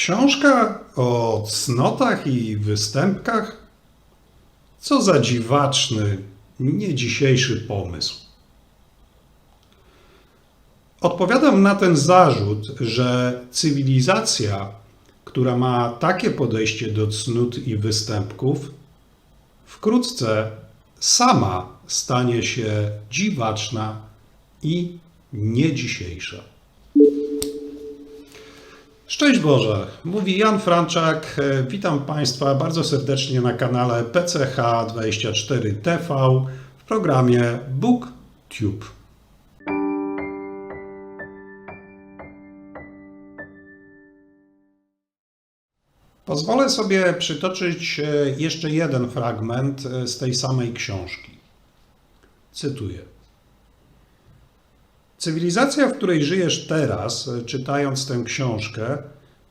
Książka o cnotach i występkach? Co za dziwaczny, nie dzisiejszy pomysł. Odpowiadam na ten zarzut, że cywilizacja, która ma takie podejście do cnót i występków, wkrótce sama stanie się dziwaczna i nie dzisiejsza. Szczęść Boże, mówi Jan Franczak. E, Witam Państwa bardzo serdecznie na kanale PCH24TV w programie BookTube. Pozwolę sobie przytoczyć e, jeszcze jeden fragment e, z tej samej książki. Cytuję. Cywilizacja, w której żyjesz teraz, e, czytając tę książkę,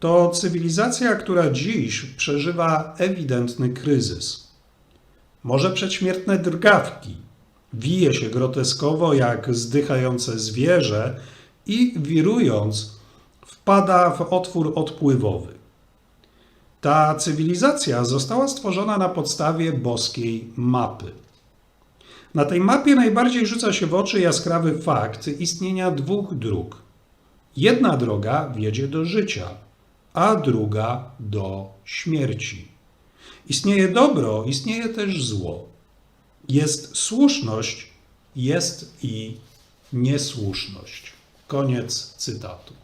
to cywilizacja, która dziś przeżywa ewidentny kryzys. Może przedśmiertne drgawki, wije się groteskowo jak zdychające zwierzę i wirując wpada w otwór odpływowy. Ta cywilizacja została stworzona na podstawie boskiej mapy. Na tej mapie najbardziej rzuca się w oczy jaskrawy fakt istnienia dwóch dróg. Jedna droga wiedzie do życia, a druga do śmierci. Istnieje dobro, istnieje też zło. Jest słuszność, jest i niesłuszność. Koniec cytatu.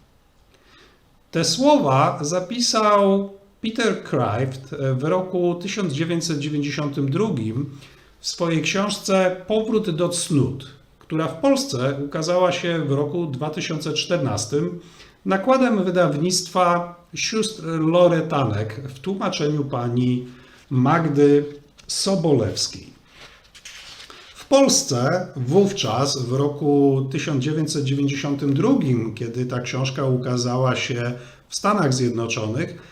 Te słowa zapisał Peter Kraft w roku 1992 w swojej książce Powrót do cnót, która w Polsce ukazała się w roku 2014 nakładem wydawnictwa sióstr Loretanek w tłumaczeniu pani Magdy Sobolewskiej. W Polsce wówczas, w roku 1992, kiedy ta książka ukazała się w Stanach Zjednoczonych,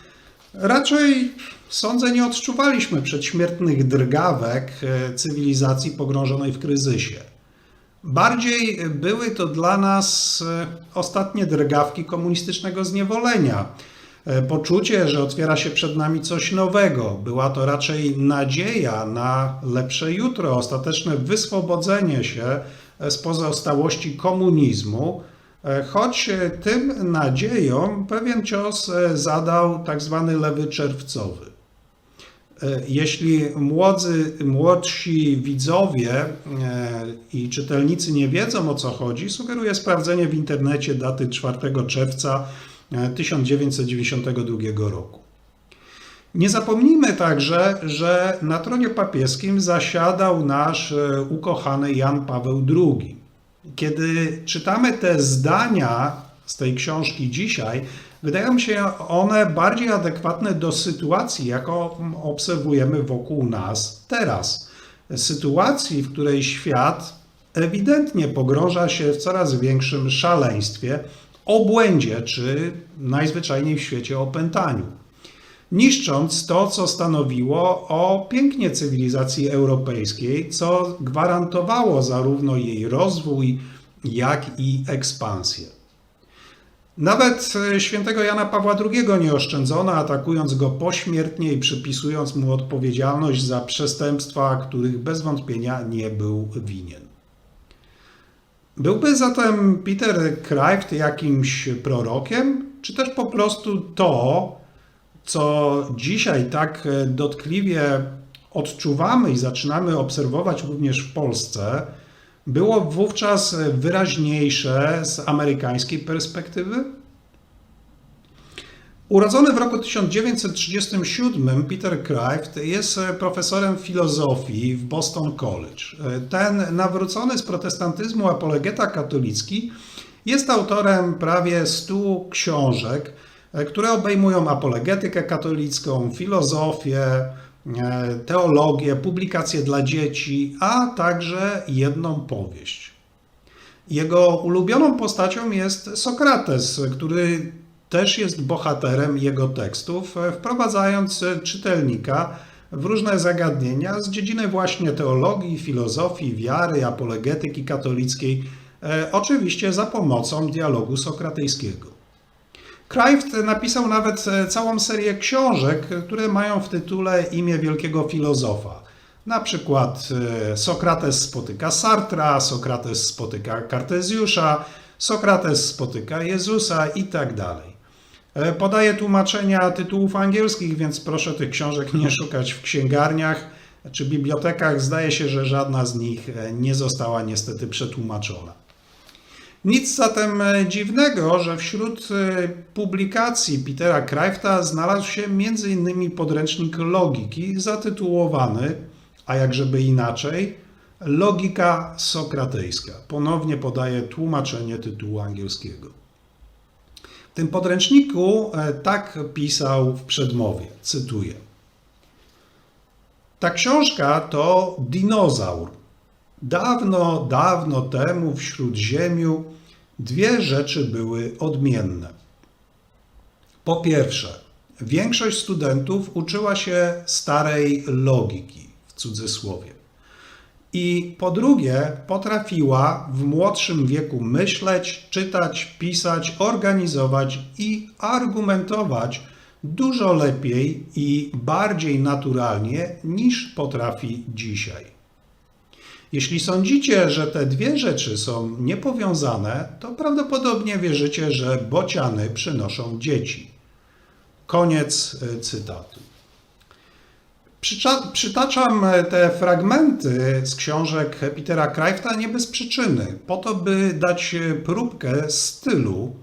raczej sądzę nie odczuwaliśmy przedśmiertnych drgawek e, cywilizacji pogrążonej w kryzysie. Bardziej były to dla nas e, ostatnie drgawki komunistycznego zniewolenia. E, Poczucie, że otwiera się przed nami coś nowego. Była to raczej nadzieja na lepsze jutro, ostateczne wyswobodzenie się z pozostałości komunizmu, choć tym nadziejom pewien cios zadał tak zwany lewy czerwcowy. E, Jeśli młodzy, młodsi widzowie e, i czytelnicy nie wiedzą o co chodzi, sugeruję sprawdzenie w internecie daty 4 czerwca e, 1992 roku. Nie zapomnijmy także, że na tronie papieskim zasiadał nasz e, ukochany Jan Paweł II. Kiedy czytamy te zdania z tej książki dzisiaj, wydają się one bardziej adekwatne do sytuacji, jaką obserwujemy wokół nas teraz. Sytuacji, w której świat ewidentnie pogrąża się w coraz większym szaleństwie, obłędzie czy najzwyczajniej w świecie opętaniu niszcząc to, co stanowiło o pięknie cywilizacji europejskiej, co gwarantowało zarówno jej rozwój, jak i ekspansję. Nawet e, świętego Jana Pawła II nie oszczędzono, atakując go pośmiertnie i przypisując mu odpowiedzialność za przestępstwa, których bez wątpienia nie był winien. Byłby zatem Peter Kraft jakimś prorokiem, czy też po prostu to, co dzisiaj tak e, dotkliwie odczuwamy i zaczynamy obserwować również w Polsce, było wówczas wyraźniejsze z amerykańskiej perspektywy? Urodzony w roku 1937 Peter Kraft jest profesorem filozofii w Boston College. Ten nawrócony z protestantyzmu apologeta katolicki jest autorem prawie 100 książek, które obejmują apologetykę katolicką, filozofię, teologię, publikacje dla dzieci, a także jedną powieść. Jego ulubioną postacią jest Sokrates, który też jest bohaterem jego tekstów, e, wprowadzając czytelnika w różne zagadnienia z dziedziny właśnie teologii, filozofii, wiary, apologetyki katolickiej, e, oczywiście za pomocą dialogu sokratejskiego. Kraft napisał nawet e, całą serię książek, które mają w tytule imię wielkiego filozofa. Na przykład e, Sokrates spotyka Sartra, Sokrates spotyka Kartezjusza, Sokrates spotyka Jezusa i tak dalej. E, Podaję tłumaczenia tytułów angielskich, więc proszę tych książek nie szukać w księgarniach czy bibliotekach. Zdaje się, że żadna z nich e, nie została niestety przetłumaczona. Nic zatem e, dziwnego, że wśród e, publikacji Petera Krafta znalazł się m.in. podręcznik logiki zatytułowany, a jakżeby inaczej, Logika Sokratejska. Ponownie podaję tłumaczenie tytułu angielskiego. W tym podręczniku e, tak pisał w przedmowie, cytuję. Ta książka to dinozaur. Dawno, dawno temu w Śródziemiu dwie rzeczy były odmienne. Po pierwsze, większość studentów uczyła się starej logiki, w cudzysłowie. I po drugie, potrafiła w młodszym wieku myśleć, czytać, pisać, organizować i argumentować dużo lepiej i bardziej naturalnie niż potrafi dzisiaj. Jeśli sądzicie, że te dwie rzeczy są niepowiązane, to prawdopodobnie wierzycie, że bociany przynoszą dzieci. Koniec y, cytatu. Przytaczam te fragmenty z książek Petera Krafta nie bez przyczyny, po to, by dać próbkę stylu,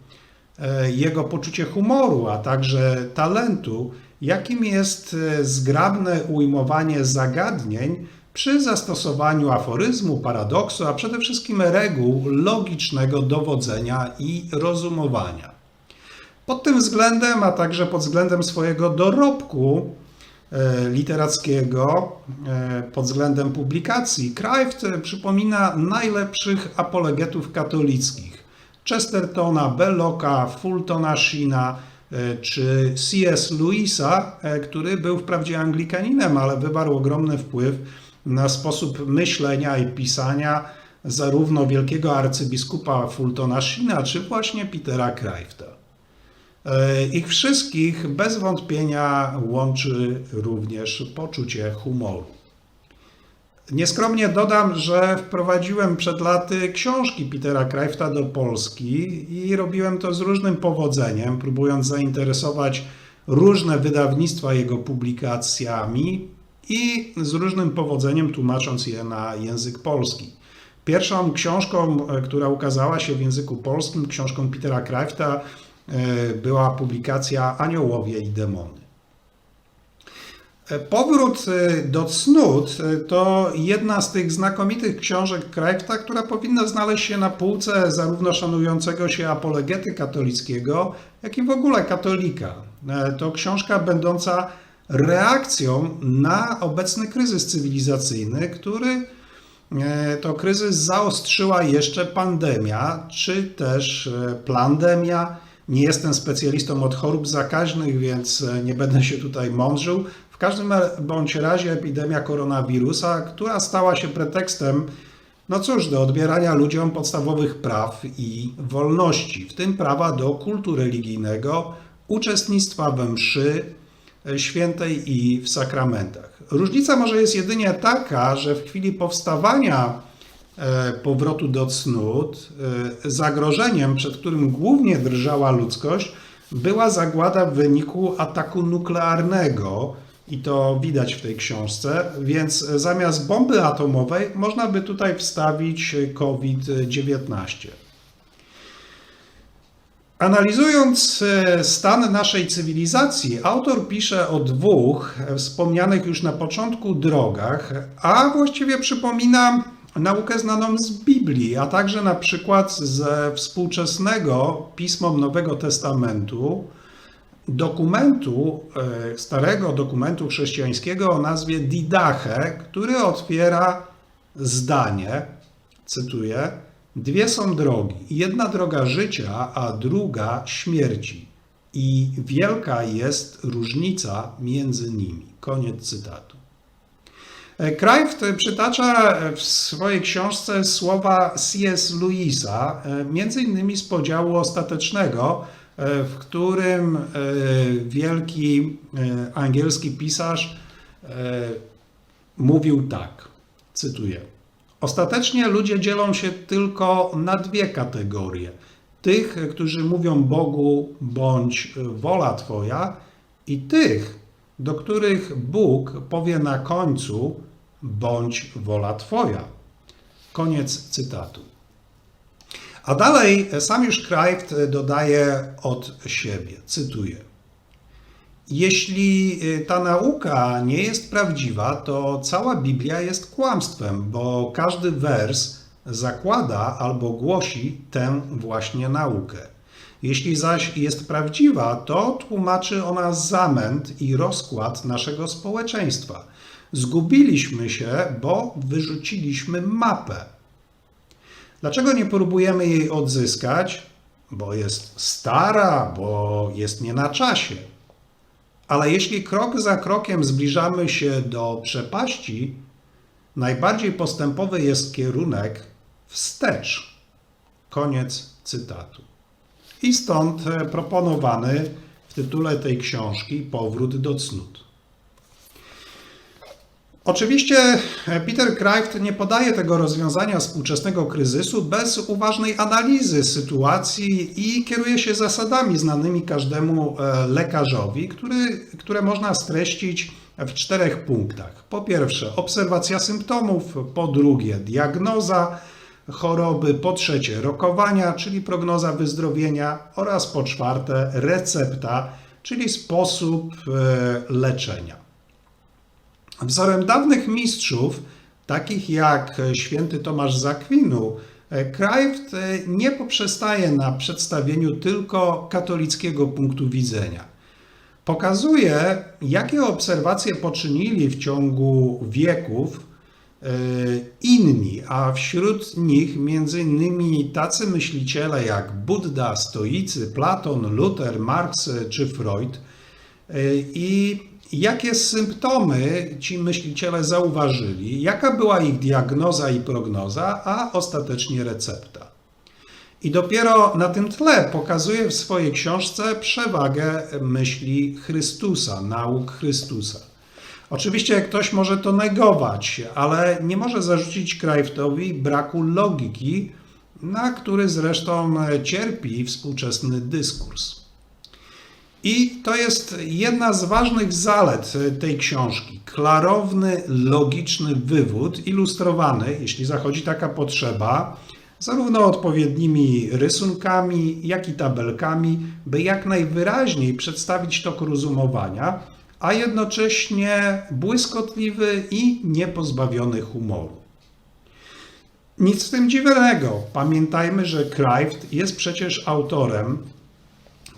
e, jego poczucie humoru, a także talentu, jakim jest e, zgrabne ujmowanie zagadnień przy zastosowaniu aforyzmu, paradoksu, a przede wszystkim reguł logicznego dowodzenia i rozumowania. Pod tym względem, a także pod względem swojego dorobku e, literackiego, e, pod względem publikacji, Kraft przypomina najlepszych apologetów katolickich. Chestertona, Bellocka, Fultona Sheena e, czy C.S. Lewisa, który był wprawdzie Anglikaninem, ale wywarł ogromny wpływ na sposób myślenia i pisania zarówno wielkiego arcybiskupa Fultona Sheena, czy właśnie Petera Krafta. E, Ich wszystkich bez wątpienia łączy również poczucie humoru. Nieskromnie dodam, że wprowadziłem przed laty książki Petera Krafta do Polski i robiłem to z różnym powodzeniem, próbując zainteresować różne wydawnictwa jego publikacjami i z różnym powodzeniem tłumacząc je na język polski. Pierwszą książką, e, która ukazała się w języku polskim, książką Petera Krafta, e, była publikacja Aniołowie i demony. E, Powrót do cnót to jedna z tych znakomitych książek Krafta, która powinna znaleźć się na półce zarówno szanującego się apologety katolickiego, jak i w ogóle katolika. To książka będąca reakcją na obecny kryzys cywilizacyjny, który e, to kryzys zaostrzyła jeszcze pandemia, czy też e, plandemia. Nie jestem specjalistą od chorób zakaźnych, więc e, nie będę się tutaj mądrzył. W każdym bądź razie epidemia koronawirusa, która stała się pretekstem, no cóż, do odbierania ludziom podstawowych praw i wolności, w tym prawa do kultu religijnego, uczestnictwa we mszy świętej i w sakramentach. Różnica może jest jedynie taka, że w chwili powstawania e, powrotu do cnót, e, zagrożeniem, przed którym głównie drżała ludzkość, była zagłada w wyniku ataku nuklearnego, i to widać w tej książce, więc zamiast bomby atomowej można by tutaj wstawić COVID-19. Analizując e, stan naszej cywilizacji, autor pisze o dwóch wspomnianych już na początku drogach, a właściwie przypomina naukę znaną z Biblii, a także na przykład ze współczesnego pismom Nowego Testamentu, dokumentu, e, starego dokumentu chrześcijańskiego o nazwie Didache, który otwiera zdanie, cytuję, dwie są drogi, jedna droga życia, a druga śmierci i wielka jest różnica między nimi. Koniec cytatu. Kraft przytacza w swojej książce słowa C.S. Lewisa, między innymi z podziału ostatecznego, e, w którym e, wielki e, angielski pisarz e, mówił tak, cytuję. Ostatecznie ludzie dzielą się tylko na dwie kategorie. Tych, którzy mówią Bogu bądź wola Twoja i tych, do których Bóg powie na końcu bądź wola Twoja. Koniec cytatu. A dalej sam już Kraft dodaje od siebie, cytuję. Jeśli y, ta nauka nie jest prawdziwa, to cała Biblia jest kłamstwem, bo każdy wers zakłada albo głosi tę właśnie naukę. Jeśli zaś jest prawdziwa, to tłumaczy ona zamęt i rozkład naszego społeczeństwa. Zgubiliśmy się, bo wyrzuciliśmy mapę. Dlaczego nie próbujemy jej odzyskać? Bo jest stara, bo jest nie na czasie. Ale jeśli krok za krokiem zbliżamy się do przepaści, najbardziej postępowy jest kierunek wstecz. Koniec cytatu. I stąd e, proponowany w tytule tej książki powrót do cnót. Oczywiście e, Peter Kraft nie podaje tego rozwiązania współczesnego kryzysu bez uważnej analizy sytuacji i kieruje się zasadami znanymi każdemu e, lekarzowi, który, które można streścić w czterech punktach. Po pierwsze, obserwacja symptomów, po drugie, diagnoza choroby, po trzecie, rokowania, czyli prognoza wyzdrowienia oraz po czwarte, recepta, czyli sposób e, leczenia. Wzorem dawnych mistrzów, takich jak święty Tomasz z Akwinu, Kraft nie poprzestaje na przedstawieniu tylko katolickiego punktu widzenia. Pokazuje, jakie obserwacje poczynili w ciągu wieków e, inni, a wśród nich m.in. tacy myśliciele jak Buddha, stoicy, Platon, Luther, Marx czy Freud. E, I jakie symptomy ci myśliciele zauważyli, jaka była ich diagnoza i prognoza, a ostatecznie recepta. I dopiero na tym tle pokazuje w swojej książce przewagę myśli Chrystusa, nauk Chrystusa. Oczywiście ktoś może to negować, ale nie może zarzucić Kraftowi braku logiki, na który zresztą cierpi współczesny dyskurs. I to jest jedna z ważnych zalet tej książki. Klarowny, logiczny wywód, ilustrowany, jeśli zachodzi taka potrzeba, zarówno odpowiednimi rysunkami, jak i tabelkami, by jak najwyraźniej przedstawić tok rozumowania, a jednocześnie błyskotliwy i niepozbawiony humoru. Nic w tym dziwnego. Pamiętajmy, że Kraft jest przecież autorem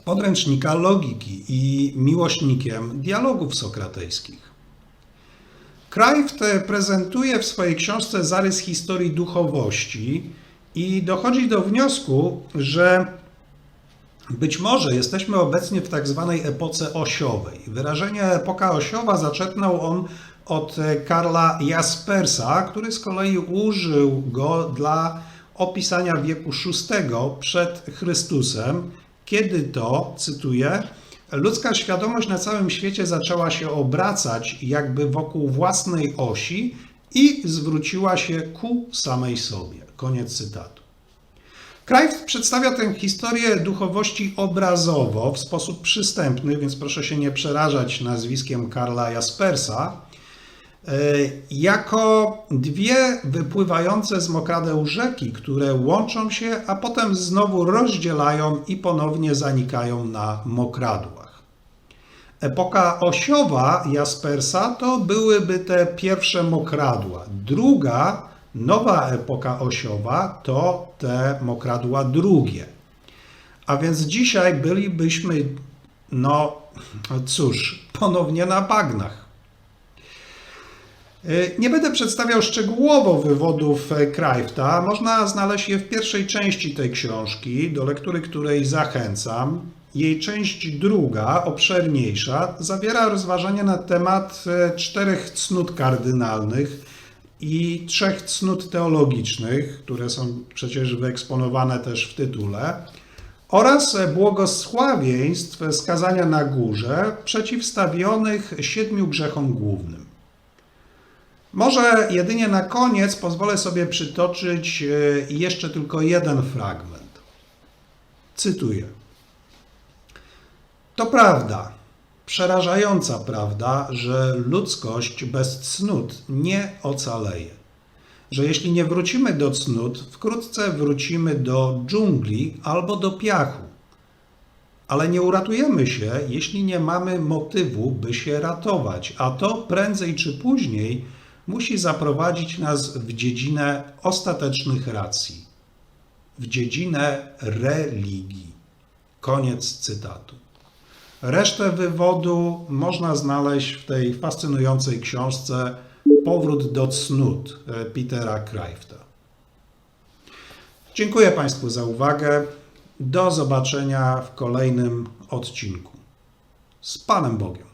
podręcznika logiki i miłośnikiem dialogów sokratejskich. Kraft prezentuje w swojej książce zarys historii duchowości i dochodzi do wniosku, że być może jesteśmy obecnie w tak zwanej epoce osiowej. Wyrażenie epoka osiowa zaczerpnął on od Karla Jaspersa, który z kolei użył go dla opisania wieku VI przed Chrystusem kiedy to, cytuję, ludzka świadomość na całym świecie zaczęła się obracać jakby wokół własnej osi i zwróciła się ku samej sobie. Koniec cytatu. Kraft przedstawia tę historię duchowości obrazowo w sposób przystępny, więc proszę się nie przerażać nazwiskiem Karla Jaspersa, jako dwie wypływające z mokradeł rzeki, które łączą się, a potem znowu rozdzielają i ponownie zanikają na mokradłach. Epoka osiowa Jaspersa to byłyby te pierwsze mokradła. Druga, nowa epoka osiowa to te mokradła drugie. A więc dzisiaj bylibyśmy, no cóż, ponownie na bagnach. E, nie będę przedstawiał szczegółowo wywodów Krafta. Można znaleźć je w pierwszej części tej książki, do lektury której zachęcam. Jej część druga, obszerniejsza, zawiera rozważania na temat e, czterech cnót kardynalnych i trzech cnót teologicznych, które są przecież wyeksponowane też w tytule, oraz błogosławieństw skazania na górze przeciwstawionych siedmiu grzechom głównym. Może jedynie na koniec pozwolę sobie przytoczyć e, jeszcze tylko jeden fragment. Cytuję. To prawda, przerażająca prawda, że ludzkość bez cnót nie ocaleje. Że jeśli nie wrócimy do cnót, wkrótce wrócimy do dżungli albo do piachu. Ale nie uratujemy się, jeśli nie mamy motywu, by się ratować, a to prędzej czy później musi zaprowadzić nas w dziedzinę ostatecznych racji, w dziedzinę religii. Koniec cytatu. Resztę wywodu można znaleźć w tej fascynującej książce Powrót do cnót e, Petera Krajfta. Dziękuję Państwu za uwagę. Do zobaczenia w kolejnym odcinku. Z Panem Bogiem.